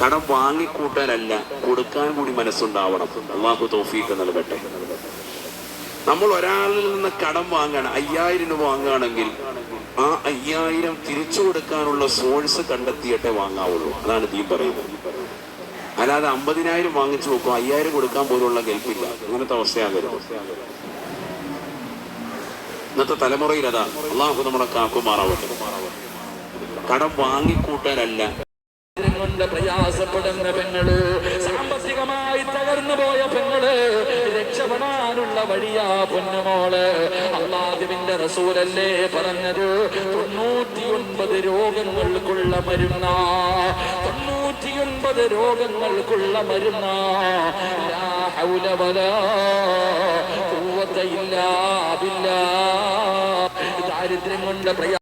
കടം വാങ്ങിക്കൂട്ടാനല്ല കൊടുക്കാൻ കൂടി മനസ്സുണ്ടാവണം. അള്ളാഹു തോഫീക്ക് നൽകട്ടെ. നമ്മൾ ഒരാളിൽ നിന്ന് കടം വാങ്ങണം അയ്യായിരം രൂപ വാങ്ങുകയാണെങ്കിൽ ആ അയ്യായിരം തിരിച്ചു കൊടുക്കാനുള്ള സോഴ്സ് കണ്ടെത്തിയിട്ടേ വാങ്ങാവുള്ളൂ. അതാണ് ദീൻ പറയുന്നത്. അല്ലാതെ അമ്പതിനായിരം വാങ്ങിച്ചു നോക്കും അയ്യായിരം കൊടുക്കാൻ പോലുള്ള കേൾപ്പില്ല ഇങ്ങനത്തെ അവസ്ഥയാകരുത്. ഇന്നത്തെ തലമുറയിൽ അതാ അള്ളാഹു നമ്മുടെ കാക്കുമാറാവട്ടെ. കടം വാങ്ങിക്കൂട്ടാനല്ല കൊണ്ട് പ്രയാസപ്പെടുന്ന പെങ്ങൾ സാമ്പത്തികമായി തകർന്നു പോയ പെങ്ങൾ രക്ഷപ്പെടാനുള്ള വഴിയാ പൊന്നുമോൾ. അള്ളാഹുവിന്റെ റസൂലല്ലേ പറഞ്ഞത്? തൊണ്ണൂറ്റിയൊൻപത് രോഗങ്ങൾക്കുള്ള മരുന്ന. തൊണ്ണൂറ്റിയൊൻപത് രോഗങ്ങൾക്കുള്ള മരുന്ന. ദാരിദ്ര്യം കൊണ്ട് പ്രയാ